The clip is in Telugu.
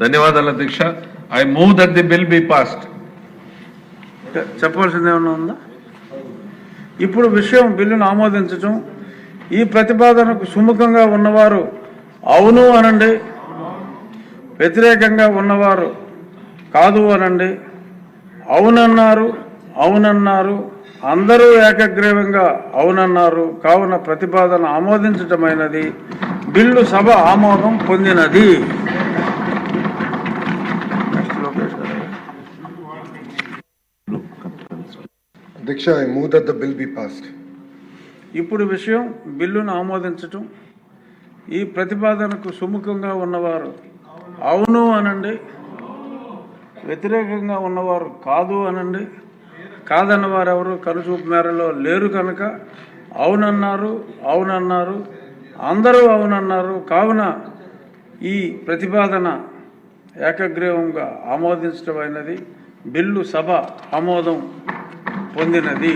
ధన్యవాదాలు అధ్యక్ష I move that the bill be passed చెప్పవలసింది ఏమన్నా ఉందా? ఇప్పుడు విషయం బిల్లును ఆమోదించటం. ఈ ప్రతిపాదనకు సుముఖంగా ఉన్నవారు అవును అనండి. వ్యతిరేకంగా ఉన్నవారు కాదు అనండి. అవునన్నారు అవునన్నారు అందరూ ఏకగ్రీవంగా అవునన్నారు. కావున ప్రతిపాదన ఆమోదించటమైనది. బిల్లు సభ ఆమోదం పొందినది. దీక్ష I move that the bill be passed ఇప్పుడు విషయం బిల్లును ఆమోదించటం. ఈ ప్రతిపాదనకు సుముఖంగా ఉన్నవారు అవును అనండి. వ్యతిరేకంగా ఉన్నవారు కాదు అనండి. కాదన్న వారు ఎవరు కనుచూపు మేరలో లేరు కనుక అవునన్నారు అవునన్నారు అందరూ అవునన్నారు. కావున ఈ ప్రతిపాదన ఏకగ్రీవంగా ఆమోదించడం అయినది. బిల్లు సభ ఆమోదం. పొందినది